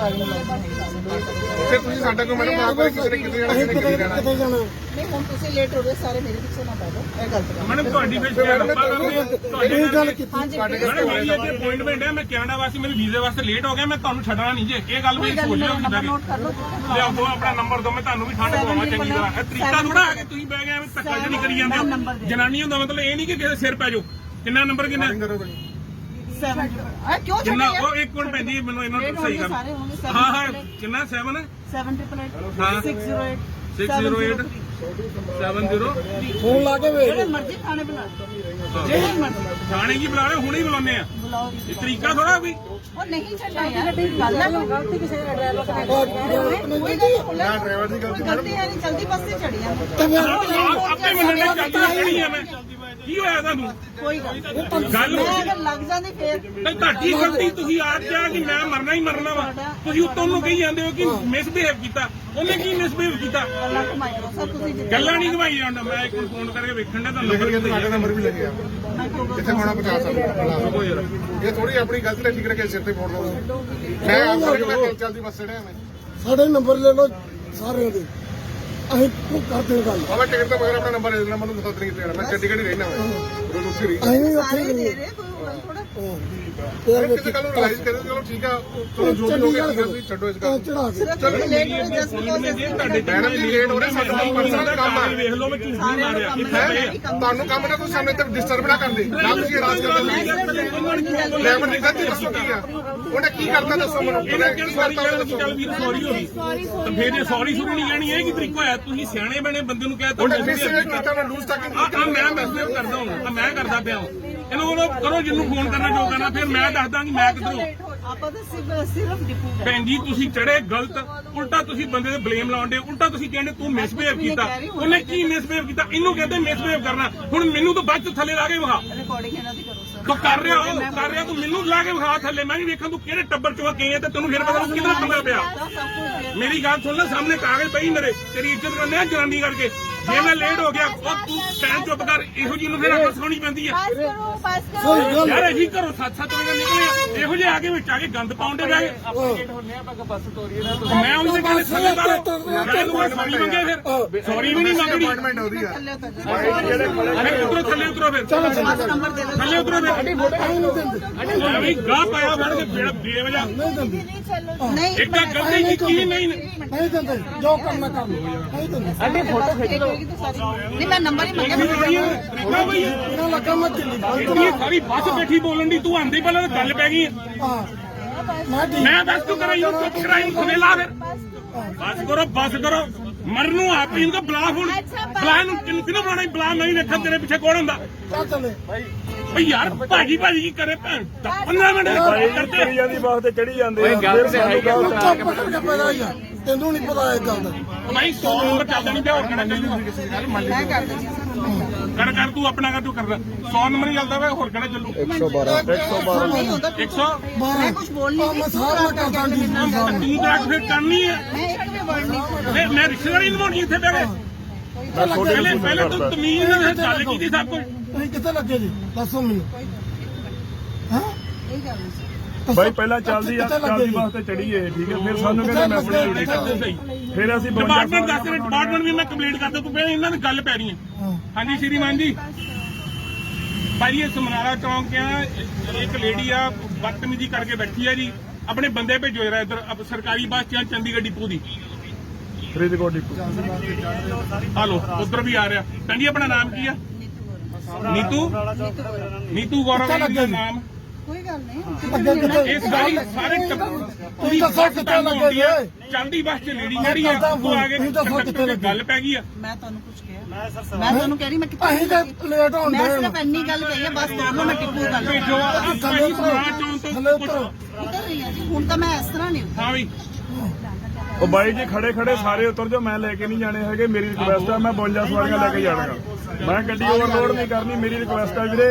Time ਲੱਗਦਾ ਹੈ ਫਿਰ ਤੁਸੀਂ ਸਾਡਾ ਕੋਈ ਮੈਡਮ ਆਪ ਕਿਸੇ ਨੇ ਕਿਤੇ ਜਾਣਾ ਅਸੀਂ ਕਿਸੇ ਨੇ ਕਿਤੇ ਕਿਤੇ ਜਾਣਾ? ਕਿਤੇ ਜਾਣਾ। ਨਹੀਂ ਹੁਣ ਤੁਸੀਂ ਲੇਟ ਹੋ ਗਏ ਸਾਰੇ ਮੇਰੇ ਪਿੱਛੇ ਨਾ ਪੈ ਜਾਓ ਇਹ ਗਲਤ ਗੱਲ ਮੈਡਮ ਤੁਹਾਡੀ ਫਿਰ ਸ਼ਾਇਦ ਆਪਾਂ ਕਰਦੇ ਇਹ ਗੱਲ ਕੀਤੀ? ਹਾਂਜੀ ਮੈਡਮ ਮੇਰੀ ਇੱਥੇ ਅਪਾਇੰਟਮੈਂਟ ਹੈ ਮੈਂ ਕੈਨੇਡਾ ਵਾਸਤੇ ਮੇਰੇ ਵੀਜ਼ੇ ਵਾਸਤੇ ਲੇਟ ਹੋ ਗਿਆ ਮੈਂ ਤੁਹਾਨੂੰ ਛੱਡਣਾ ਨਹੀਂ ਜੇ। ਇਹ ਗੱਲ ਕੋਈ ਵੀ ਗੱਲ ਸੋਚ ਨਹੀਂ ਲਿਓ ਨੰਬਰ ਕਿਦਾਂ ਨੋਟ ਕਰ ਲਓ ਲਿਆਓ ਦੋ ਆਪਣਾ ਨੰਬਰ ਦੋ ਮੈਂ ਤੁਹਾਨੂੰ ਵੀ ਠੰਡ ਪਵਾਵਾਂ ਚੰਗੀ ਤਰ੍ਹਾਂ। ਇਹ ਤਰੀਕਾ ਥੋੜਾ ਆ ਕਿ ਤੁਸੀਂ ਬਹਿ ਗਏ ਐਵੇਂ ਧੱਕਾ ਜਿਹੜੀ ਕਰੀ ਜਾਂਦੇ। ਹੋ ਜਨਾਨੀ ਹੁੰਦਾ ਮਤਲਬ ਇਹ ਨਹੀਂ ਕਿ ਕਿਸੇ ਸਿਰ ਪੈ ਜਾਓ। ਕਿੰਨਾ ਨੰਬਰ ਕਿੰਨਾ? ਸੈਵਨ ਆ ਕਿਉਂ ਕਿੰਨਾ ਛੱਡਿਆ ਉਹ ਇੱਕ ਮਿੰਟ ਪੈਂਦੀ ਹੈ, ਮੈਨੂੰ ਇਹਨਾਂ ਨੂੰ ਸਹੀ ਕਰ ਸਾਰੇ ਹੋਣਗੇ ਹਾਂ ਹਾਂ ਕਿੰਨਾ 7 ਹੈ 7 ਹਾਂ। 608 608 70 ਫੋਨ ਲਾ ਕੇ ਵੇਖ ਜਿਹੜੇ ਮਰਜ਼ੀ ਖਾਣੇ ਬਣਾ ਲਓ। ਜਿਹੜੇ ਮਰਜ਼ੀ। ਥਾਣੇ ਕੀ ਬੁਲਾ ਰਹੇ ਹੁਣੇ ਹੀ ਬੁਲਾਉਂਦੇ ਆ। ਬੁਲਾਓ ਇਹ ਤਰੀਕਾ ਥੋੜਾ ਵੀ ਉਹ ਨਹੀਂ ਛੱਡਣਾ ਯਾਰ। ਗੱਲ ਹੈ ਗਲਤੀ ਕਿਸੇ ਦਾ ਡਰਾਈਵਰ ਦਾ ਕੋਈ ਗੱਲ ਨਹੀਂ। ਨਾ ਡਰਾਈਵਰ ਦੀ ਗਲਤੀ ਗਲਤੀ ਹੈ ਨਹੀਂ। ਜਲਦੀ ਬੱਸ ਤੇ ਚੜੀਆਂ ਤੇ ਫਿਰ ਆਪ- ਆਪੇ ਮੰਨਣੇ ਚੱਲਦੀ ਖੜੀ ਆ ਮੈਂ। ਕੀ ਹੋਇਆ ਤੁਹਾਨੂੰ? ਕੋਈ ਗੱਲ ਨਹੀਂ। ਗੱਲ ਮੈਂ ਅਗਰ ਲੱਗ ਜਾਂਦੀ ਫੇਰ। ਤੇ ਤੁਹਾਡੀ ਗਲਤੀ ਤੁਸੀਂ ਆਪ ਕਿਹਾ ਕਿ ਮੈਂ ਮਰਨਾ ਹੀ ਮਰਨਾ ਵਾ। ਤੁਸੀਂ ਉੱਤੋਂ ਨੂੰ ਕਹੀ ਜਾਂਦੇ ਹੋ ਕਿ ਮਿਸਬਿਹੇਵ ਕੀਤਾ। ਉਹਨੇ ਕੀ ਮਿਸਬਿਹੇਵ ਕੀਤਾ? ਗੱਲਾਂ ਕਮਾਈ ਕਰੋ ਸਰ ਤੁਸੀਂ ਜਿੱਦਾਂ ਗੱਲਾਂ ਨਹੀਂ ਘਵਾਈ ਜਾਂਦਾ ਮੈਂ ਇੱਕ ਫੋਨ ਕਰਕੇ ਵੇਖਣ ਦਾ ਤੁਹਾਨੂੰ। ਨੰਬਰ ਕੇ ਤੁਹਾਡਾ ਨੰਬਰ ਵੀ ਲੱਗਿਆ। ਜਿੱਥੇ ਹੋਣਾ ਪਹੁੰਚਾ ਸਕਦਾ ਰੁਕੋ ਯਾਰ ਇਹ ਥੋੜੀ ਆਪਣੀ ਗਲਤੀ ਨਾਲ ਠੀਕ ਰੱਖੇ ਸਿਰ ਤੇ ਫੋੜ ਦੋ ਮੈਂ ਆਪ ਕਰਕੇ ਮੈਂ ਚੱਲ ਚੱਲਦੀ ਬੱਸ ਚੜਿਆ ਮੈਂ। ਸਾਡੇ ਨੰਬਰ ਲੈ ਲਓ ਸਾਰਿਆਂ ਦੇ। ਅਸੀਂ ਕਰਦੇ ਹਾਂ ਗੱਲ। ਬਾਬਾ ਟਿਕਟ ਤੋਂ ਮਗਰ ਆਪਣਾ ਨੰਬਰ ਦੇ ਦੇਣਾ ਮੈਨੂੰ ਦੱਸ ਨਹੀਂ ਕਿਤੇ ਜਾਣਾ। ਮੈਂ ਚੰਡੀਗੜ੍ਹ ਹੀ ਰਹਿਣਾ ਮੈਂ ਉਦੋਂ ਉੱਥੇ ਰਹੀ ਅਸੀਂ ਵੀ ਉੱਥੇ ਹੀ ਦੇ ਰਹੇ ਤੇ ਕਿਸੇ ਗੱਲ ਨੂੰ ਰਿਲਾਈਜ਼ ਕਰੇ ਚਲੋ ਠੀਕ ਆ ਚਲੋ ਜੋ ਵੀ ਹੋ ਗਿਆ ਤੁਸੀਂ ਛੱਡੋ ਇਸ ਗੱਲ। ਚੜਾ ਕੇ ਤੁਸੀਂ ਲੇਟ ਹੋ ਜਸਟ ਜੇ ਤੁਹਾਡੇ ਮੈਡਮ ਜੀ ਲੇਟ ਹੋ ਰਹੇ ਸਾਡਾ ਪਰਸਨਲ ਕੰਮ ਆ। ਵੇਖ ਲਓ ਮੈਂ ਝੂਠ ਨਹੀਂ ਮਾਰਿਆ। ਤੁਹਾਨੂੰ ਕੰਮ ਨਾ ਕੋਈ ਸਾਹਮਣੇ ਤੇ ਡਿਸਟਰਬ ਨਾ ਕਰਦੇ। ਨਾ ਤੁਸੀਂ ਰਾਜ ਕਰਦੇ ਡਰਾਈਵਰ ਨੇ ਗਲਤੀ ਦੱਸੋ ਕੀ ਆ। ਉਹਨੇ ਕੀ ਕਰਤਾ ਦੱਸੋ ਮੈਨੂੰ? ਇਹਨੇ ਉਹਨੇ ਕਿਹੜੀ ਕੀ ਸਾਰੀ ਗੱਲ ਦੱਸੋ? ਚੱਲ ਵੀਰ ਸੌਰੀ ਹੋ ਗਈ। ਤਾਂ ਫਿਰ ਇਹ ਸੌਰੀ ਸ਼ੁਰੂ ਨਹੀਂ ਕਹਿਣੀ ਇਹ ਕੀ ਤਰੀਕਾ ਹੋਇਆ? ਤੁਸੀਂ ਸਿਆਣੇ ਬਣੇ ਬੰਦੇ ਨੂੰ ਕਹਿ ਤਾ ਉਹਨੇ ਮਿਸਬਿਹੇਵ ਕੀਤਾ ਉਹਨੇ ਲੂਜ਼ ਟਾਕਿੰਗ ਆ ਆ ਮੈਂ ਮੈਸੇਜ ਕਰਦਾ ਹਾਂ ਆ ਮੈਂ ਕਰਦਾ ਪਿਆ ਹਾਂ ਇਹਨੂੰ ਬੋਲੋ ਕਰੋ ਜਿੰਨੂੰ ਫੋਨ ਕਰਨਾ ਜੋ ਕਰਨਾ ਫਿਰ ਮੈਂ ਦੱਸਦਾ ਕਿ ਮੈਂ ਕਿੱਧਰੋਂ। ਆਪਾਂ ਤਾਂ ਸਿਰਫ ਸਿਰਫ ਡਿਪੂ ਭੈਣ ਜੀ ਤੁਸੀਂ ਚੜੇ ਗਲਤ। ਉਲਟਾ ਤੁਸੀਂ ਬੰਦੇ ਤੇ ਬਲੇਮ ਲਾਉਂਦੇ ਉਲਟਾ ਤੁਸੀਂ ਕਹਿੰਦੇ ਤੂੰ ਮਿਸਬਿਹੇਵ ਕੀਤਾ। ਉਹਨੇ ਕੀ ਮਿਸਬਿਹੇਵ ਕੀਤਾ? ਇਹਨੂੰ ਕਹਿੰਦੇ ਮਿਸਬਿਹੇਵ ਕਰਨਾ। ਹੁਣ ਮੈਨੂੰ ਤਾਂ ਬਾਅਦ ਚ ਥੱਲੇ ਲਾ ਕੇ ਵਿਖਾ। ਰਿਕਾਰਡਿੰਗ ਇਹਨਾਂ ਦੀ ਕਰੋ। ਸਰ ਤੂੰ ਕਰ ਰਿਹਾ, ਉਹ ਕਰ ਰਿਹਾ, ਤੂੰ ਮੈਨੂੰ ਲਾ ਕੇ ਵਿਖਾ ਥੱਲੇ, ਮੈਂ ਵੀ ਵੇਖਾਂ ਤੂੰ ਕਿਹੜੇ ਟੱਬਰ ਚੋਂ ਗਈ ਹੈ ਤੇ ਤੈਨੂੰ ਫਿਰ ਪਤਾ ਲੱਗੂ ਕਿਹਦਾ ਪੰਗਾ ਪਿਆ। ਮੇਰੀ ਗੱਲ ਸੁਣ ਲੈ, ਸਾਹਮਣੇ ਕਾਗਜ਼ ਪਈ ਮੇਰੇ, ਤੇਰੀ ਇੱਜ਼ਤ ਕਰਨੇ ਆ ਜਨਾਨੀ ਕਰਕੇ। ਜੇ ਮੈਂ ਲੇਟ ਹੋ ਗਿਆ ਉਹ ਤੂੰ ਟਾਈਮ ਚੁੱਪ ਕਰ ਇਹੋ ਜਿਹੀ ਨੂੰ ਫਿਰ ਅੱਖ ਸੁਣੀ ਪੈਂਦੀ ਆ। ਪਾਸ ਕਰੋ ਪਾਸ ਗੱਲ ਯਾਰ ਅਸੀਂ ਘਰੋਂ ਸੱਤ ਸੱਤ ਵਜੇ ਨਿਕਲੇ ਆ। ਇਹੋ ਜਿਹੇ ਆ ਕੇ ਵਿੱਚ ਆ ਕੇ ਗੰਦ ਪਾਉਂਦੇ ਬੈ ਗਏ। ਮੈਂ ਉਹਨੂੰ ਕਹਿੰਦੇ ਥੱਲੇ ਬਾਹਰ ਸੌਰੀ ਮੰਗੇ ਫਿਰ। ਸੌਰੀ ਵੀ ਨਹੀਂ ਮੰਗਣੀ। ਅਪਾਇੰਟਮੈਂਟ ਉਹਦੀ ਆ। ਥੱਲੇ ਉਤਰ ਥੱਲੇ ਉਤਰੋ ਫਿਰ। ਥੱਲੇ ਉਤਰੋ ਫਿਰ। ਅਸੀਂ ਨਹੀਂ ਦਿੰਦੇ। ਵੀ ਗਾਹ ਪਾਇਆ ਫੜ ਕੇ ਬੇੜ ਬੇਵਜਾ ਨਹੀਂ ਦਿੰਦੇ। ਨਹੀਂ ਇੱਕ ਤਾਂ ਗਲਤੀ ਕੀਤੀ ਨਹੀਂ ਨਹੀਂ ਨਹੀਂ। ਦਿੰਦੇ। ਜੋ ਕਰਨਾ ਕਰ ਲਓ ਨਹੀਂ ਦਿੰਦੇ। ਅੱਡੇ ਫੋਟੋ ਖਿੱਚ ਲਓ। ਨਹੀਂ ਮੈਂ ਨੰਬਰ ਹੀ ਮੰਗਿਆ ਤਰੀਕਾ ਬਈ ਇਹਨਾਂ ਲੱਗਾ ਮੈਂ ਦਿੱਲੀ ਬੰਦ ਇੰਨੀ ਸਾਰੀ ਬੱਸ ਬੈਠੀ ਬੋਲਣ ਦੀ ਤੂੰ ਆਂਦੀ ਪਹਿਲਾਂ ਤਾਂ ਗੱਲ ਪੈ ਗਈ। ਹੈ। ਹਾਂ ਮੈਂ ਠੀਕ ਮੈਂ ਦੱਸ ਤੂੰ ਕਰਾਈ ਨੂੰ ਚੁੱਪ ਕਰਾਈ ਨੂੰ ਖਵੇ ਲਾ ਫਿਰ। ਬਸ ਕਰੋ। ਬਸ ਕਰੋ ਮਰਨ ਨੂੰ ਆਪ ਹੀ ਇਹਨੂੰ ਬਲਾ ਹੁਣ ਬਲਾ ਨੂੰ ਕਿਨੂੰ ਕਿਨੂੰ ਬੁਲਾਣਾ ਬਲਾ ਮੈਂ ਹੀ ਵੇਖਾਂ ਤੇਰੇ ਪਿੱਛੇ ਕੌਣ ਹੁੰਦਾ? ਚੱਲ ਚੱਲੇ। ਬਈ। ਯਾਰ ਭਾਜੀ ਭਾਜੀ ਕੀ ਕਰੇ ਭੈਣ? 15 ਮਿੰਟ ਕਰਦੇ ਦੀ ਬਾਤ ਤੇ ਚੜੀ ਜਾਂਦੇ ਆ। ਫਿਰ ਸਾਨੂੰ ਗਲਤ ਆ। ਚੁੱਪ ਕਰਕੇ ਪੈਦਾ ਹੀ ਆ ਤੈਨੂੰ ਨਹੀਂ ਪਤਾ ਇਹ ਗੱਲ ਦਾ। ਭਾਈ 100 ਨੰਬਰ ਚੱਲਦਾ ਨਹੀਂ ਪਿਆ ਹੋਰ ਕਿਹੜਾ ਮੈਂ ਕਰ ਦਿੰਦੀ ਕਰ ਕਰ ਤੂੰ ਆਪਣਾ ਕਰ ਤੂੰ ਕਰਦਾ। 100 ਨੰਬਰ ਹੀ ਚੱਲਦਾ ਵਾ ਹੋਰ ਕਿਹੜਾ ਚੱਲੂ? 112 ਨਹੀਂ ਹੁੰਦਾ 100 ਮੈਂ ਕੁਝ ਬੋਲ ਨਹੀਂ ਮੈਂ ਸਾਰਾ ਕਰਦਾ। ਤੂੰ ਤਾਂ ਫਿਰ ਕਰਨੀ ਹੈ। ਮੈਂ ਨਹੀਂ ਮੈਂ ਮੈਂ ਰਿਸ਼ਤੇਦਾਰੀ ਨਿਭਾਉਣੀ ਇੱਥੇ ਬਹਿ ਕੇ ਪਹਿਲੇ ਪਹਿਲੇ ਤੂੰ ਤਮੀਜ਼ ਨਾਲ ਗੱਲ ਕੀਤੀ ਸਭ ਕੁਝ ਤੁਸੀਂ ਕਿੱਥੇ ਲੱਗੇ ਜੀ? ਦੱਸੋ ਮੈਨੂੰ। ਹਾਂ? ਇਹ ਗੱਲ ਨਹੀਂ। ਸੀ ਬਾਈ ਪਹਿਲਾਂ ਚੱਲਦੀ ਆ ਚੱਲਦੀ ਬੱਸ ਤੇ ਚੜੀ ਏ ਠੀਕ ਹੈ? ਫਿਰ ਸਾਨੂੰ ਕਹਿੰਦੇ ਮੈਂ ਆਪਣੀ ਡਿਊਟੀ ਕਰਦਾ ਸਹੀ। ਫਿਰ ਅਸੀਂ 52 ਡਿਪਾਰਟਮੈਂਟ ਦੱਸ ਰਹੇ ਡਿਪਾਰਟਮੈਂਟ ਵੀ ਮੈਂ ਕੰਪਲੀਟ ਕਰਦਾ ਤੂੰ ਪਹਿਲਾਂ ਇਹਨਾਂ ਦੀ ਗੱਲ ਪੈ ਰਹੀ ਹੈ। ਹਾਂਜੀ ਸ਼੍ਰੀਮਾਨ ਜੀ। ਭਾਈ ਇਹ ਸਮਨਾਰਾ ਚੌਂਕ ਆ ਇੱਕ ਲੇਡੀ ਆ ਬਦਤਮੀਜ਼ੀ ਕਰਕੇ ਬੈਠੀ ਆ ਜੀ। ਆਪਣੇ ਬੰਦੇ ਭੇਜੋ ਜਰਾ ਇੱਧਰ ਸਰਕਾਰੀ ਬੱਸ ਚ ਆ, ਚੰਡੀਗੜ੍ਹ ਡਿਪੂ ਦੀ। ਫਰੀਦਕੋਟ ਡਿਪੂ। ਹਾਲੋ ਉਧਰ ਵੀ ਆ ਰਿਹਾ। ਕਹਿੰਦੀ ਆਪਣਾ ਨਾਮ ਕੀ ਆ? ਨੀਤੂ? ਨੀਤੂ ਗੌਰਵ ਜੀ ਦਾ ਨਾਮ। ਕੋਈ ਗੱਲ ਨਹੀਂ। ਅੱਗੇ ਕਿੱਥੇ ਇਸ ਗਾੜੀ ਸਾਰੇ ਟੱਬਰ ਤੁਸੀਂ ਦੱਸੋ ਕਿੱਥੇ ਲੱਗੇ ਜੀ? ਚਲਦੀ ਬੱਸ ਚ ਲੇਡੀ ਜਿਹੜੀ ਆ ਕਰਦਾ ਉਹ ਆ ਕੇ ਤੁਸੀਂ ਦੱਸੋ ਕਿੱਥੇ ਲੱਗੇ? ਗੱਲ ਪੈ ਗਈ ਆ। ਮੈਂ ਤੁਹਾਨੂੰ ਕੁਝ ਕਿਹਾ। ਮੈਂ ਤੁਹਾਨੂੰ ਕਹਿ ਰਹੀ ਮੈਂ ਕਿੱਥੇ ਅਸੀਂ ਤਾਂ ਲੇਟ ਹੋਣ ਮੈਂ ਦੇ ਸਿਰਫ ਇੰਨੀ ਗੱਲ ਕਹੀ ਹੈ ਬਸ ਦੋਨੋਂ ਮੈਂ ਟਿੱਪੂ ਗੱਲ ਭੇਜੋ ਆ ਭਾਈ ਸਮਨਾਰਾ ਚੌਂਕ ਥੱਲੇ ਤੋਂ ਉਤਰੋ ਪੁੱਛੋ। ਉਤਰ। ਰਹੀ ਹਾਂ ਜੀ ਹੁਣ ਤਾਂ ਮੈਂ ਇਸ ਤਰ੍ਹਾਂ ਨਹੀਂ ਹਾਂ ਵੀ। ਉਹ ਬਾਈ ਜੀ ਖੜੇ ਖੜੇ ਸਾਰੇ ਉਤਰ ਜਾਓ ਮੈਂ ਲੈ ਕੇ ਨਹੀਂ ਜਾਣੇ ਹੈਗੇ ਮੇਰੀ ਰਿਕੁਐਸਟ ਆ ਮੈਂ 52 ਸਵਾਰੀਆਂ ਲੈ ਕੇ ਜਾਣਾਗਾ। ਮੈਂ ਗੱਡੀ ਓਵਰਲੋਡ ਨਹੀਂ ਕਰਨੀ ਮੇਰੀ ਰਿਕੁਐਸਟ ਆ ਵੀਰੇ।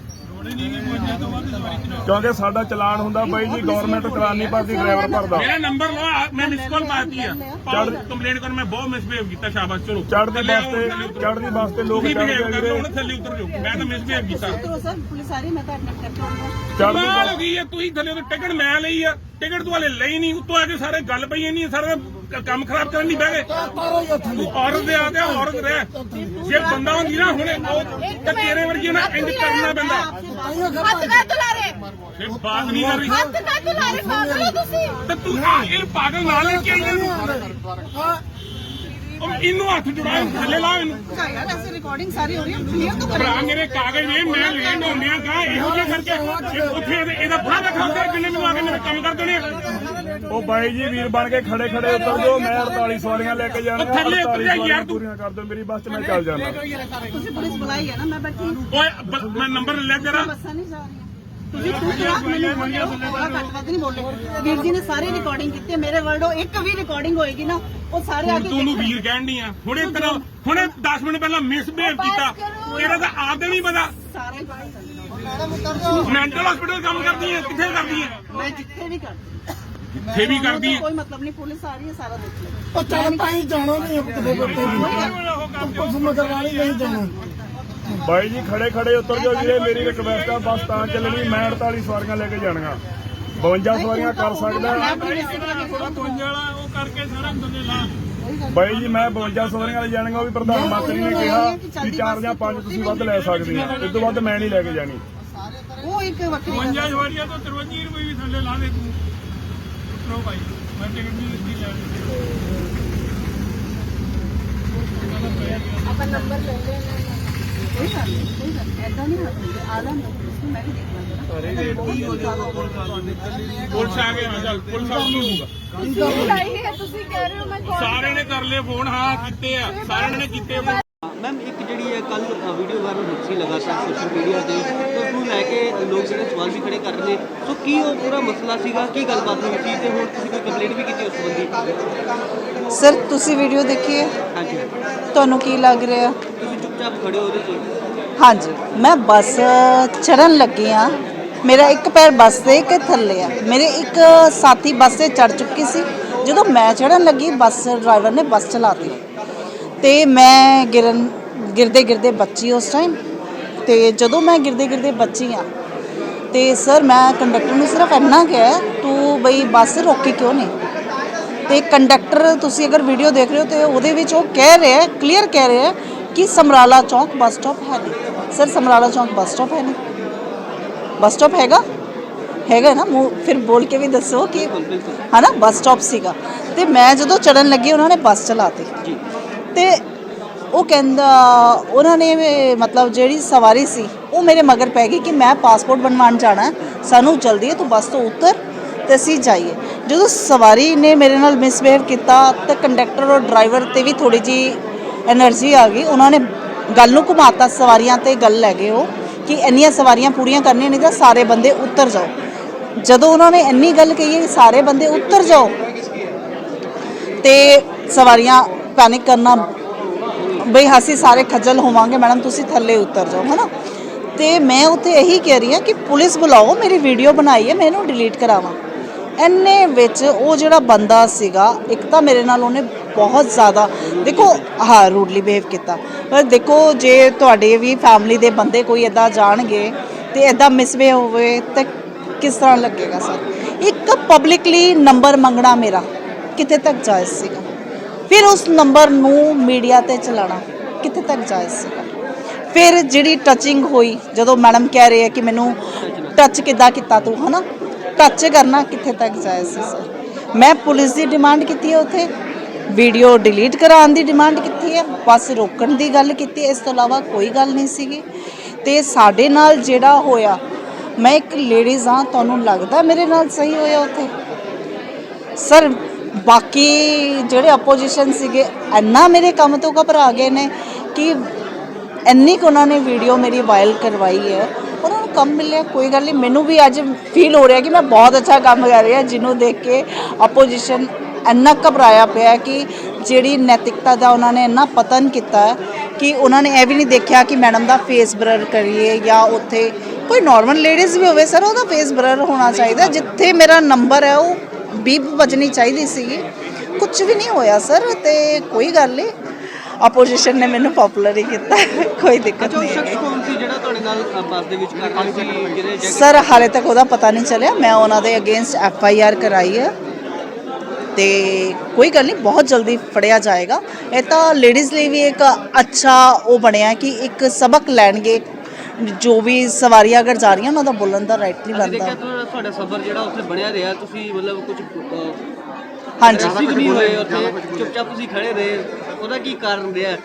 ਕਿਉਂਕਿ ਸਾਡਾ ਚਲਾਨ ਹੁੰਦਾ ਬਾਈ ਜੀ ਗਵਰਨਮੈਂਟ ਨਹੀਂ ਭਰਦੀ ਡਰਾਈਵਰ ਭਰਦਾ। ਮੇਰਾ ਨੰਬਰ ਲਓ ਆ, ਮੈਂ ਮਿਸ ਕਾਲ ਮਾਰਤੀ ਆ। ਕੰਪਲੇਂਟ ਕਰ ਮੈਂ ਬਹੁਤ ਮਿਸਬਿਹੇਵ ਕੀਤਾ ਸ਼ਾਬਾਸ਼ ਚਲੋ। ਚੜ੍ਹਦੀ ਥੱਲੇ ਆਓ, ਵਾਸਤੇ ਥੱਲੇ ਉਤਰੋ। ਚੜ੍ਹਦੀ ਵਾਸਤੇ ਲੋਕ ਤੁਸੀਂ ਚੜ੍ਹਦੇ ਕਰ ਹੁਣ ਥੱਲੇ ਉਤਰ ਜਾਓ। ਮੈਂ ਤਾਂ ਮਿਸਬਿਹੇਵ ਕੀਤਾ। ਸਰ ਪੁਲਿਸ ਆ ਰਹੀ ਮੈਂ ਤਾਂ ਐਡਮਿਟ ਕਰਕੇ ਆਉਂਗਾ ਚੜ੍ਹਦੀ ਕਮਾਲ ਹੋ ਵਾਸਤੇ ਗਈ ਹੈ ਤੁਸੀਂ ਥੱਲੇ ਤੋਂ ਟਿਕਟ ਮੈਂ ਲਈ ਆ। ਟਿਕਟ ਤੂੰ ਹਲੇ ਲਈ ਨਹੀਂ ਉੱਤੋਂ ਆ ਕੇ ਸਾਰੇ ਗੱਲ ਪਈ ਨਹੀਂ ਸਾਰਾ ਕੰਮ ਖਰਾਬ ਕਰਨ ਨਹੀਂ ਬਹਿ ਗਏ। ਤੂੰ ਔਰਤ ਦੇ ਆ ਤੇ ਔਰਤ ਰਹਿ। ਜੇ ਬੰਦਾ ਹੁੰਦੀ ਨਾ ਹੁਣੇ ਉਹ ਤੇ ਤੇਰੇ ਵਰਗੀ ਨਾ ਇੰਜ ਕਰਨਾ ਪੈਂਦਾ। ਹੱਥ ਕਾ ਤੁਲਾਰੇ ਇਹ ਬਾਤ ਨਹੀਂ ਕਰ ਰਹੀ ਹੱਥ ਕਾ ਤੁਲਾਰੇ ਪਾਗਲ ਹੋ ਤੁਸੀਂ ਤੇ ਤੂੰ ਆ ਇਹ ਪਾਗਲ ਨਾਲ ਲੈ ਕੇ ਆਈ ਇਹਨੂੰ ਉਹ ਇਹਨੂੰ ਹੱਥ ਜੁੜਾ ਇਹਨੂੰ ਥੱਲੇ ਲਾ ਇਹਨੂੰ ਯਾਰ ਐਸੇ ਰਿਕਾਰਡਿੰਗ ਸਾਰੀ ਹੋ ਰਹੀ ਹੈ ਕਲੀਅਰ ਤਾਂ ਭਰਾ ਮੇਰੇ ਕਾਗਜ਼ ਇਹ ਮੈਂ ਲੇਟ ਹੁੰਦਿਆਂ ਕਾ ਇਹੋ ਜਿਹਾ ਕਰਕੇ ਇਹ ਉੱਥੇ ਇਹਦੇ- ਇਹਦਾ ਬੁਰਾ ਰੱਖਾ ਹੁੰਦਾ ਜਿੰਨੇ ਮੈਨੂੰ ਆ ਕੇ ਮੇਰੇ ਕੰਮ ਕਰ ਦੇਣੇ ਆ ਉਹ ਬਾਈ ਜੀ ਵੀਰ ਬਣ ਕੇ ਖੜੇ ਖੜੇ ਉਤਰ ਜਾਓ ਮੈਂ 48 ਸਵਾਰੀਆਂ ਲੈ ਕੇ ਜਾਣੀਆਂ ਉਹ ਥੱਲੇ ਉਤਰ 48 ਜਾ ਯਾਰ ਸਵਾਰੀਆਂ ਤੂੰ। ਪੂਰੀਆਂ ਕਰ ਦਿਓ ਮੇਰੀ ਬੱਸ 'ਚ ਮੈਂ ਚੱਲ ਜਾਣਾ। ਤੁਸੀਂ ਪੁਲਿਸ ਬੁਲਾਈ ਹੈ ਨਾ ਮੈਂ ਬੈਠੀ। ਓਏ ਮੈਂ ਨੰਬਰ ਲੈ ਜਰਾ ਬੱਸਾਂ ਨਹੀਂ ਜਾ ਰਹੀਆਂ ਤੁਸੀਂ ਤੂੰ ਕਿਹਾ ਮੈਨੂੰ ਥੋੜਾ ਘੱਟ ਨਹੀਂ ਬੋਲੇ। ਵੀਰ ਜੀ ਨੇ ਸਾਰੀ ਰਿਕਾਰਡਿੰਗ ਕੀਤੀ ਹੈ ਮੇਰੇ ਵਰਡੋ ਇੱਕ ਵੀ ਰਿਕਾਰਡਿੰਗ ਹੋਏਗੀ ਨਾ ਉਹ ਸਾਰੇ ਆ ਕੇ ਤੂੰ ਨੂੰ ਦੇਖਣਗੇ। ਵੀਰ ਕਹਿਣ ਦੀ ਆ। ਹੁਣੇ ਤੇਰਾ ਹੁਣੇ 10 ਮਿੰਟ ਪਹਿਲਾਂ ਮਿਸਬਿਹੇਵ ਕੀਤਾ। ਤੇਰਾ ਤਾਂ ਆਪ ਨਹੀਂ ਪਤਾ। ਸਾਰਾ ਮੈਂਟਲ ਹਸਪੀਟਲ ਕੰਮ ਕਰਦੀ ਹੈ ਕਿੱਥੇ ਕਰਦੀ ਹੈ ਮੈਂ ਜਿੱਥੇ ਵੀ ਕਰਦੀ ਜਿੱਥੇ ਵੀ ਕਰਦੀ ਹੈ ਕੋਈ ਮਤਲਬ ਨਹੀਂ ਪੁਲਿਸ ਆ ਰਹੀ ਹੈ ਸਾਰਾ ਦੇਖ ਲਓ। ਉਹ ਚੱਲ ਤਾਂ ਹੀ ਜਾਣਾ ਨਹੀਂ ਆ ਕਿਤੇ ਬੱਤੇ ਵੀ ਕੁਝ ਮਗਰਵਾਣੀ ਨਹੀਂ ਜਾਣਾ। ਬਾਈ ਜੀ ਖੜੇ ਖੜੇ ਉਤਰ ਜਾਓ ਵੀਰੇ ਮੇਰੀ ਰਿਕਵੈਸਟ ਆ ਬੱਸ ਤਾਂ ਚੱਲਣੀ ਮੈਂ 48 ਸਵਾਰੀਆਂ ਲੈ ਕੇ ਜਾਣੀਆਂ। 52 ਸਵਾਰੀਆਂ ਕਰ ਸਕਦਾ। ਲਾ ਉਹ ਕਰਕੇ ਸਾਰਾ ਦੁਨੀਆ ਲਾ ਬਾਈ ਜੀ ਮੈਂ 52 ਸਵਾਰੀਆਂ ਲੈ ਜਾਣੀਆਂ ਉਹ ਵੀ ਪ੍ਰਧਾਨ ਮੰਤਰੀ ਨੇ ਕਿਹਾ ਕਿ ਚਾਰ ਜਾਂ ਪੰਜ ਤੁਸੀਂ ਵੱਧ ਲੈ ਸਕਦੇ ਆ ਇਸ ਤੋਂ ਵੱਧ ਮੈਂ ਨਹੀਂ ਲੈ ਕੇ ਜਾਣੀ। ਉਹ ਇੱਕ ਵੱਖਰੀ ਗੱਲ ਹੈ। ਜਵਾਰੀਆਂ ਤੋਂ 53 ਰੁਪਏ ਵੀ ਥੱਲੇ ਲਾ ਦੇ ਤੂੰ। ਉਤਰੋ ਭਾਈ ਮੈਂ ਟਿਕਟ ਨਹੀਂ ਦਿੱਤੀ ਲੈ ਕੋਈ ਗੱਲ ਨਹੀਂ ਕੋਈ ਗੱਲ ਨਹੀਂ ਐਦਾਂ ਨਹੀਂ ਹੁੰਦੀ ਆਲਮ ਨੂੰ ਪੁਲਿਸ ਨੂੰ ਮੈਂ ਵੀ ਦੇਖ ਲਾਂਗਾ ਪੁਲਿਸ ਆ ਗਏ ਹਾਂ ਚੱਲ ਪੁਲਿਸ ਆ ਗਈ ਹੋਊਗਾ ਤੁਸੀਂ ਕਹਿ ਰਹੇ ਹੋ ਮੈਂ ਸਾਰਿਆਂ ਨੇ ਕਰ ਲਏ ਫੋਨ ਹਾਂ ਕੀਤੇ ਆ ਸਾਰਿਆਂ ਨੇ ਕੀਤੇ ਆ ਮੈਮ ਇੱਕ ਜਿਹੜੀ ਹੈ ਕੱਲ ਵੀਡੀਓ ਵਾਇਰਲ ਹੋ ਸੀ ਲਗਾਤਾਰ ਸੋਸ਼ਲ ਮੀਡੀਆ ਤੇ ਤੇ ਉਸ ਨੂੰ ਲੈ ਕੇ ਲੋਕ ਜਿਹੜੇ ਸਵਾਲ ਵੀ ਖੜੇ ਕਰ ਰਹੇ ਨੇ ਸੋ ਕੀ ਉਹ ਪੂਰਾ ਮਸਲਾ ਸੀਗਾ ਕੀ ਗੱਲਬਾਤ ਹੋਈ ਸੀ ਤੇ ਹੁਣ ਤੁਸੀਂ ਕੋਈ ਕੰਪਲੇਂਟ ਵੀ ਕੀਤੀ ਉਸ ਸੰਬੰਧੀ ਸਰ ਤੁਸੀਂ ਵੀਡੀਓ ਦੇਖੀ ਹੈ ਹਾਂਜੀ ਤੁਹਾਨੂੰ ਕੀ ਲੱਗ ਰਿਹਾ ਤੁਸੀਂ ਚੁੱਪਚਾਪ ਖੜੇ ਹੋ ਉਹਦੇ ਚ ਹਾਂਜੀ ਮੈਂ ਬੱਸ ਚੜਨ ਲੱਗੀ ਆ ਮੇਰਾ ਇੱਕ ਪੈਰ ਬੱਸ ਦੇ ਇੱਕ ਥੱਲੇ ਆ ਮੇਰੇ ਇੱਕ ਸਾਥੀ ਬੱਸ ਤੇ ਚੜ ਚੁੱਕੀ ਸੀ ਜਦੋਂ ਮੈਂ ਚੜਨ ਲੱਗੀ ਬੱਸ ਡਰਾਈਵਰ ਨੇ ਬੱਸ ਚਲਾਤੀ ਤੇ ਮੈਂ ਗਿਰਨ ਗਿਰਦੇ ਗਿਰਦੇ ਬੱਚੀ ਉਸ ਟਾਈਮ ਤੇ ਜਦੋਂ ਮੈਂ ਗਿਰਦੇ ਗਿਰਦੇ ਬੱਚੀ ਆ ਤੇ ਸਰ ਮੈਂ ਕੰਡਕਟਰ ਨੂੰ ਸਿਰਫ ਇੰਨਾ ਕਿਹਾ ਤੂੰ ਬਈ ਬੱਸ ਰੋਕੀ ਕਿਉਂ ਨਹੀਂ? ਤੇ ਕੰਡਕਟਰ ਤੁਸੀਂ ਅਗਰ ਵੀਡੀਓ ਦੇਖ ਰਹੇ ਹੋ ਤੇ ਉਹਦੇ ਵਿੱਚ ਉਹ ਕਹਿ ਰਿਹਾ ਕਲੀਅਰ ਕਹਿ ਰਿਹਾ ਕਿ ਸਮਰਾਲਾ ਚੌਂਕ ਬੱਸ ਸਟਾਪ ਹੈ ਨਹੀਂ। ਸਰ ਸਮਰਾਲਾ ਚੌਂਕ ਬੱਸ ਸਟਾਪ ਹੈ ਨਹੀਂ। ਬੱਸ ਸਟਾਪ ਹੈਗਾ? ਹੈਗਾ ਨਾ? ਮੂੰਹ ਫਿਰ ਬੋਲ ਕੇ ਵੀ ਦੱਸੋ ਕਿ ਹਨਾ? ਬੱਸ ਸਟਾਪ ਸੀਗਾ। ਤੇ ਮੈਂ ਜਦੋਂ ਚੜਨ ਲੱਗੀ ਉਹਨਾਂ ਨੇ ਬੱਸ ਚਲਾਤੀ ਜੀ। ਤੇ ਉਹ ਕਹਿੰਦਾ, ਉਹਨਾਂ ਨੇ ਮਤਲਬ ਜਿਹੜੀ ਸਵਾਰੀ ਸੀ, ਉਹ ਮੇਰੇ ਮਗਰ ਪੈ ਗਈ ਕਿ ਮੈਂ ਪਾਸਪੋਰਟ ਬਣਵਾਉਣ ਜਾਣਾ ਸਾਨੂੰ ਜਲਦੀ ਹੈ, ਤੂੰ ਬੱਸ ਤੋਂ ਉਤਰ ਤੇ ਅਸੀਂ ਜਾਈਏ। ਜਦੋਂ ਸਵਾਰੀ ਨੇ ਮੇਰੇ ਨਾਲ ਮਿਸਬਿਹੇਵ ਕੀਤਾ, ਤਾਂ ਕੰਡਕਟਰ ਔਰ ਡਰਾਈਵਰ ਤੇ ਵੀ ਥੋੜੀ ਜੀ એનર્ਜੀ ਆ ਗਈ। ਉਹਨਾਂ ਨੇ ਗੱਲ ਨੂੰ ਘੁਮਾਤਾ ਸਵਾਰੀਆਂ ਤੇ, ਗੱਲ ਲੈ ਗਏ ਉਹ ਕਿ ਇੰਨੀਆਂ ਸਵਾਰੀਆਂ ਪੂਰੀਆਂ ਕਰਨੀਆਂ ਨਹੀਂ ਤਾਂ ਸਾਰੇ ਬੰਦੇ ਉਤਰ ਜਾਓ। ਜਦੋਂ ਉਹਨਾਂ ਨੇ ਇੰਨੀ ਗੱਲ ਕਹੀ ਕਿ ਸਾਰੇ ਬੰਦੇ ਉਤਰ ਜਾਓ। ਤੇ ਸਵਾਰੀਆਂ ਪੈਨਿਕ ਕਰਨਾ। ਬਈ ਅਸੀਂ ਸਾਰੇ ਖੱਜਲ ਹੋਵਾਂਗੇ, ਮੈਡਮ, ਤੁਸੀਂ ਥੱਲੇ ਉਤਰ ਜਾਓ, ਹਨਾ? ਤੇ ਮੈਂ ਉੱਥੇ ਇਹੀ ਕਹਿ ਰਹੀ ਹਾਂ ਕਿ ਪੁਲਿਸ ਬੁਲਾਓ, ਮੇਰੀ ਵੀਡੀਓ ਬਣਾਈ ਹੈ, ਮੈਂ ਇਹਨੂੰ ਡਿਲੀਟ ਕਰਾਵਾਂ। ਇੰਨੇ ਵਿੱਚ ਉਹ ਜਿਹੜਾ ਬੰਦਾ ਸੀਗਾ, ਇੱਕ ਤਾਂ ਮੇਰੇ ਨਾਲ ਉਹਨੇ ਬਹੁਤ ਜ਼ਿਆਦਾ, ਦੇਖੋ, ਹਾਂ ਰੂਡਲੀ ਬਿਹੇਵ ਕੀਤਾ। ਪਰ ਦੇਖੋ, ਜੇ ਤੁਹਾਡੇ ਵੀ ਫੈਮਿਲੀ ਦੇ ਬੰਦੇ ਕੋਈ ਇਦਾਂ ਜਾਣਗੇ ਤੇ ਇਦਾਂ ਮਿਸਬਿਹੇਵ ਹੋਵੇ, ਤਾਂ ਕਿਸ ਤਰ੍ਹਾਂ ਲੱਗੇਗਾ ਸਰ? ਇੱਕ ਪਬਲਿਕਲੀ ਨੰਬਰ ਮੰਗਣਾ ਮੇਰਾ, ਕਿੱਥੇ ਤੱਕ ਜਾਇਜ਼ ਸੀਗਾ? ਫਿਰ ਉਸ ਨੰਬਰ ਨੂੰ ਮੀਡੀਆ ਤੇ ਚਲਾਣਾ ਕਿੱਥੇ ਤੱਕ ਜਾਇਜ਼ ਸੀਗਾ ਫਿਰ ਜਿਹੜੀ ਟੱਚਿੰਗ ਹੋਈ, ਜਦੋਂ ਮੈਡਮ ਕਹਿ ਰਹੇ ਆ ਕਿ ਮੈਨੂੰ ਟੱਚ ਕਿੱਦਾਂ ਕੀਤਾ ਤੂੰ, ਹਨਾ? ਟੱਚ ਕਰਨਾ ਕਿੱਥੇ ਤੱਕ ਜਾਇਜ਼ ਸੀ ਸਰ ਮੈਂ ਪੁਲਿਸ ਦੀ ਡਿਮਾਂਡ ਕੀਤੀ ਹੈ ਉੱਥੇ ਵੀਡੀਓ ਡਿਲੀਟ ਕਰਾਉਣ ਦੀ ਡਿਮਾਂਡ ਕੀਤੀ ਹੈ ਬਸ ਰੋਕਣ ਦੀ ਗੱਲ ਕੀਤੀ, ਇਸ ਤੋਂ ਇਲਾਵਾ ਕੋਈ ਗੱਲ ਨਹੀਂ ਸੀਗੀ। ਤੇ ਸਾਡੇ ਨਾਲ ਜਿਹੜਾ ਹੋਇਆ, ਮੈਂ ਇੱਕ ਲੇਡੀਜ਼ ਹਾਂ, ਤੁਹਾਨੂੰ ਲੱਗਦਾ ਮੇਰੇ ਨਾਲ ਸਹੀ ਹੋਇਆ ਉੱਥੇ? ਸਰ ਬਾਕੀ ਜਿਹੜੇ ਆਪੋਜੀਸ਼ਨ ਸੀਗੇ, ਇੰਨਾ ਮੇਰੇ ਕੰਮ ਤੋਂ ਘਬਰਾ ਗਏ ਨੇ ਕਿ ਇੰਨੀ ਕੁ ਉਹਨਾਂ ਨੇ ਵੀਡੀਓ ਮੇਰੀ ਵਾਇਰਲ ਕਰਵਾਈ ਹੈ। ਉਹਨਾਂ ਨੂੰ ਕੰਮ ਮਿਲਿਆ, ਕੋਈ ਗੱਲ ਨਹੀਂ। ਮੈਨੂੰ ਵੀ ਅੱਜ ਫੀਲ ਹੋ ਰਿਹਾ ਕਿ ਮੈਂ ਬਹੁਤ ਅੱਛਾ ਕੰਮ ਕਰ ਰਿਹਾ ਜਿਹਨੂੰ ਦੇਖ ਕੇ ਆਪੋਜੀਸ਼ਨ ਇੰਨਾ ਘਬਰਾਇਆ ਪਿਆ ਕਿ ਜਿਹੜੀ ਨੈਤਿਕਤਾ ਦਾ ਉਹਨਾਂ ਨੇ ਇੰਨਾ ਪਤਨ ਕੀਤਾ ਕਿ ਉਹਨਾਂ ਨੇ ਇਹ ਵੀ ਨਹੀਂ ਦੇਖਿਆ ਕਿ ਮੈਡਮ ਦਾ ਫੇਸ ਬਰਰ ਕਰੀਏ ਜਾਂ ਉੱਥੇ ਕੋਈ ਨਾਰਮਲ ਲੇਡੀਜ਼ ਵੀ ਹੋਵੇ, ਸਰ, ਉਹਦਾ ਫੇਸ ਬਰਰ ਹੋਣਾ ਚਾਹੀਦਾ। ਜਿੱਥੇ ਮੇਰਾ ਨੰਬਰ ਹੈ, ਉਹ ਬੀਪ ਵੱਜਣੀ ਚਾਹੀਦੀ ਸੀ। ਕੁਝ ਵੀ ਨਹੀਂ ਹੋਇਆ ਸਰ ਤੇ ਕੋਈ ਗੱਲ ਨਹੀਂ। ਆਪੋਜੀਸ਼ਨ ਨੇ ਮੈਨੂੰ ਪਪੂਲਰ ਹੀ ਕੀਤਾ ਕੋਈ ਦਿੱਕਤ ਨਹੀਂ। ਸ਼ਖਸ ਕੌਣ ਸੀ ਜਿਹੜਾ ਤੁਹਾਡੇ ਨਾਲ ਬੱਸ ਦੇ ਵਿੱਚ ਕਰ ਰਿਹਾ ਸੀ? ਸਰ ਹਾਲੇ ਤੱਕ ਉਹਦਾ ਪਤਾ ਨਹੀਂ ਚੱਲਿਆ। ਮੈਂ ਉਹਨਾਂ ਦੇ ਅਗੇਂਸਟ ਐਫ ਆਈ ਆਰ ਕਰਾਈ ਹੈ। ਤੇ ਕੋਈ ਗੱਲ ਨਹੀਂ ਬਹੁਤ ਜਲਦੀ ਫੜਿਆ ਜਾਏਗਾ। ਇਹ ਤਾਂ ਲੇਡੀਜ਼ ਲਈ ਵੀ ਇੱਕ ਅੱਛਾ ਉਹ ਬਣਿਆ ਕਿ ਇੱਕ ਸਬਕ ਲੈਣਗੇ। ਜੋ ਵੀ ਸਵਾਰੀਆਂ ਅਗਰ ਜਾ ਰਹੀਆਂ ਉਹਨਾਂ ਦਾ ਬੋਲਣ ਦਾ ਰਾਈਟ ਨਹੀਂ ਅਸੀਂ ਦੇਖਿਆ ਬਣਦਾ ਤੁਹਾਡਾ ਤੁਹਾਡਾ ਸਫ਼ਰ ਜਿਹੜਾ ਉੱਥੇ ਬਣਿਆ ਰਿਹਾ ਤੁਸੀਂ ਮਤਲਬ ਕੁਝ ਹਾਂਜੀ। ਵੀ ਨਹੀਂ ਹੋਏ ਉੱਥੇ ਚੁੱਪਚਾਪ ਤੁਸੀਂ ਖੜੇ ਰਹੇ। ਉਹਦਾ ਕੀ ਕਾਰਨ ਰਿਹਾ?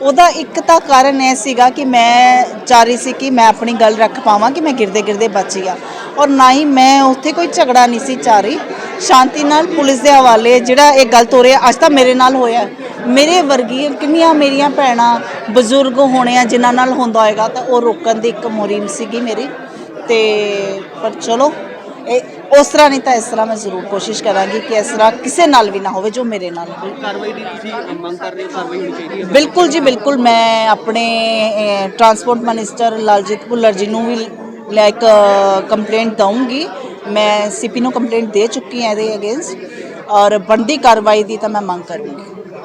ਉਹਦਾ ਇੱਕ ਤਾਂ ਕਾਰਨ ਇਹ ਸੀਗਾ ਕਿ ਮੈਂ ਚਾਹ ਰਹੀ ਸੀ ਕਿ ਮੈਂ ਆਪਣੀ ਗੱਲ ਰੱਖ ਪਾਵਾਂ ਕਿ ਮੈਂ ਗਿਰਦੇ ਗਿਰਦੇ ਬਚ ਗਿਆ। ਔਰ ਨਾ ਹੀ ਮੈਂ ਉੱਥੇ ਕੋਈ ਝਗੜਾ ਨਹੀਂ ਸੀ ਚਾਹ ਰਹੀ। ਸ਼ਾਂਤੀ ਨਾਲ ਪੁਲਿਸ ਦੇ ਹਵਾਲੇ ਜਿਹੜਾ ਇਹ ਗਲਤ ਹੋ ਰਿਹਾ ਅੱਜ ਤਾਂ ਮੇਰੇ ਨਾਲ ਹੋਇਆ। ਮੇਰੇ ਵਰਗੀ ਕਿੰਨੀਆਂ ਮੇਰੀਆਂ ਭੈਣਾਂ ਬਜ਼ੁਰਗ ਹੋਣੇ ਆ ਜਿਨ੍ਹਾਂ ਨਾਲ ਹੁੰਦਾ ਹੋਏਗਾ ਤਾਂ ਉਹ ਰੋਕਣ ਦੀ ਇੱਕ ਮੁਹਿੰਮ ਸੀਗੀ ਮੇਰੀ। ਤੇ ਪਰ ਚਲੋ ਇਹ ਉਸ ਤਰ੍ਹਾਂ ਨਹੀਂ ਤਾਂ ਇਸ ਤਰ੍ਹਾਂ ਮੈਂ ਜ਼ਰੂਰ ਕੋਸ਼ਿਸ਼ ਕਰਾਂਗੀ ਕਿ ਇਸ ਤਰ੍ਹਾਂ ਕਿਸੇ ਨਾਲ ਵੀ ਨਾ ਹੋਵੇ ਜੋ ਮੇਰੇ ਨਾਲ ਹੋਵੇ। ਕਾਰਵਾਈ ਦੀ ਤੁਸੀਂ ਮੰਗ ਕਰ ਰਹੇ ਹੋ? ਕਾਰਵਾਈ ਹੋਣੀ ਚਾਹੀਦੀ ਹੈ? ਬਿਲਕੁਲ ਜੀ ਬਿਲਕੁਲ। ਮੈਂ ਆਪਣੇ ਟਰਾਂਸਪੋਰਟ ਮਿਨਿਸਟਰ ਲਾਲਜੀਤ ਭੁੱਲਰ ਜੀ ਨੂੰ ਵੀ ਲੈ ਇੱਕ ਕੰਪਲੇਂਟ ਦਊਂਗੀ। ਮੈਂ ਸੀਪੀ ਨੂੰ ਕੰਪਲੇਂਟ ਦੇ ਚੁੱਕੀ ਹਾਂ ਇਹਦੇ ਅਗੇਂਸਟ ਔਰ ਬਣਦੀ ਕਾਰਵਾਈ ਦੀ ਤਾਂ ਮੈਂ ਮੰਗ ਕਰੂੰਗੀ।